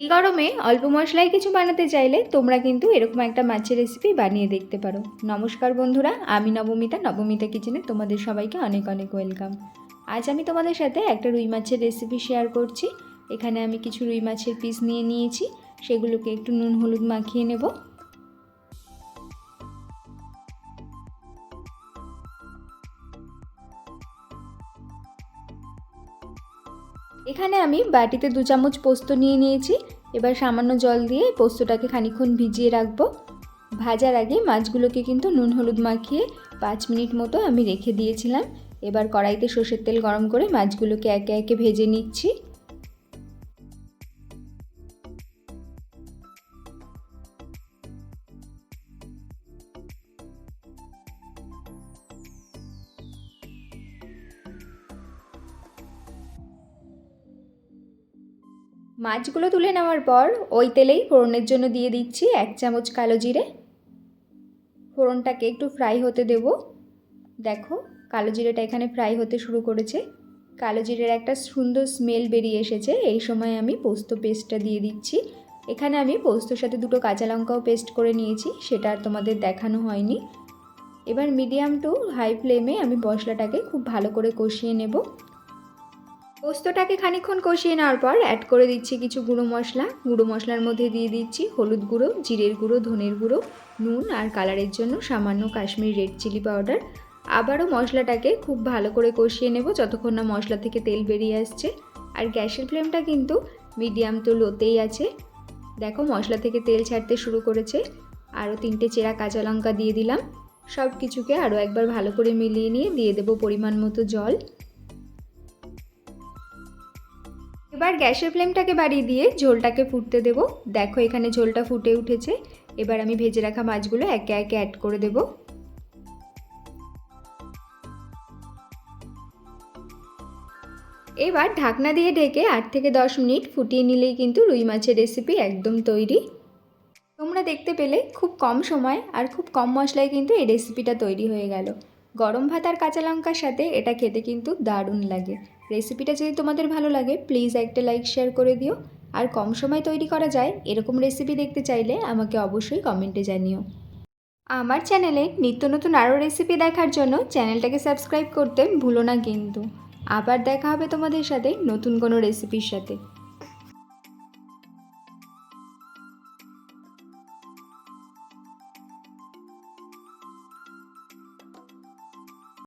এই গরমে অল্প মশলায় কিছু বানাতে চাইলে তোমরা কিন্তু এরকম একটা মাছের রেসিপি বানিয়ে দেখতে পারো। নমস্কার বন্ধুরা, আমি নবমিতা। নবমিতা কিচেনে তোমাদের সবাইকে অনেক অনেক ওয়েলকাম। আজ আমি তোমাদের সাথে একটা রুই মাছের রেসিপি শেয়ার করছি। এখানে আমি কিছু রুই মাছের পিস নিয়ে নিয়েছি। সেগুলোকে একটু নুন, হলুদ মাখিয়ে নেব। এখানে আমি বাটিতে দু চামচ পোস্ত নিয়ে নিয়েছি। এবার সামান্য জল দিয়ে পোস্তটাকে খানিক্ষণ ভিজিয়ে রাখব। ভাজার আগে মাছগুলোকে কিন্তু নুন হলুদ মাখিয়ে পাঁচ মিনিট মতো আমি রেখে দিয়েছিলাম। এবার কড়াইতে সর্ষের তেল গরম করে মাছগুলোকে একে একে ভেজে নিচ্ছি। মাছগুলো তুলে নেওয়ার পর ওই তেলেই ফোড়নের জন্য দিয়ে দিচ্ছি এক চামচ কালো জিরে। ফোড়নটাকে একটু ফ্রাই হতে দেব। দেখো, কালো জিরেটা এখানে ফ্রাই হতে শুরু করেছে। কালো জিরের একটা সুন্দর স্মেল বেরিয়ে এসেছে। এই সময় আমি পোস্ত পেস্টটা দিয়ে দিচ্ছি। এখানে আমি পোস্তর সাথে দুটো কাঁচা লঙ্কাও পেস্ট করে নিয়েছি, সেটা আর তোমাদের দেখানো হয়নি। এবার মিডিয়াম টু হাই ফ্লেমে আমি মশলাটাকে খুব ভালো করে কষিয়ে নেব। পোস্তটাকে খানিক্ষণ কষিয়ে নেওয়ার পর অ্যাড করে দিচ্ছি কিছু গুঁড়ো মশলা। গুঁড়ো মশলার মধ্যে দিয়ে দিচ্ছি হলুদ গুঁড়ো, জিরের গুঁড়ো, ধনের গুঁড়ো, নুন আর কালারের জন্য সামান্য কাশ্মীর রেড চিলি পাউডার আবারও মশলাটাকে খুব ভালো করে কষিয়ে নেব যতক্ষণ না মশলা থেকে তেল বেরিয়ে আসছে। আর গ্যাসের ফ্লেমটা কিন্তু মিডিয়াম তো লোতেই আছে। দেখো মশলা থেকে তেল ছাড়তে শুরু করেছে। আরও তিনটে চেরা কাঁচা লঙ্কা দিয়ে দিলাম। সব কিছুকে আরও একবার ভালো করে মিলিয়ে নিয়ে দিয়ে দেবো পরিমাণ মতো জল। এবার গ্যাসের ফ্লেমটাকে বাড়িয়ে দিয়ে ঝোলটাকে ফুটতে দেব। দেখো এখানে ঝোলটা ফুটে উঠেছে। এবার আমি ভেজে রাখা মাছগুলো একে একে অ্যাড করে দেব। এবার ঢাকনা দিয়ে ঢেকে আট থেকে দশ মিনিট ফুটিয়ে নিলেই কিন্তু রুই মাছের রেসিপি একদম তৈরি। তোমরা দেখতে পেলে খুব কম সময় আর খুব কম মশলায় কিন্তু এই রেসিপিটা তৈরি হয়ে গেল। গরম ভাত আর কাঁচা লঙ্কার সাথে এটা খেতে কিন্তু দারুণ লাগে। রেসিপিটা যদি তোমাদের ভালো লাগে প্লিজ একটা লাইক শেয়ার করে দিও। আর কম সময় তৈরি করা যায়, এরকম রেসিপি দেখতে চাইলে আমাকে অবশ্যই কমেন্টে জানিও। আমার চ্যানেলে নিত্য নতুন আরও রেসিপি দেখার জন্য চ্যানেলটাকে সাবস্ক্রাইব করতে ভুলো না কিন্তু। আবার দেখা হবে তোমাদের সাথে নতুন কোনো রেসিপির সাথে।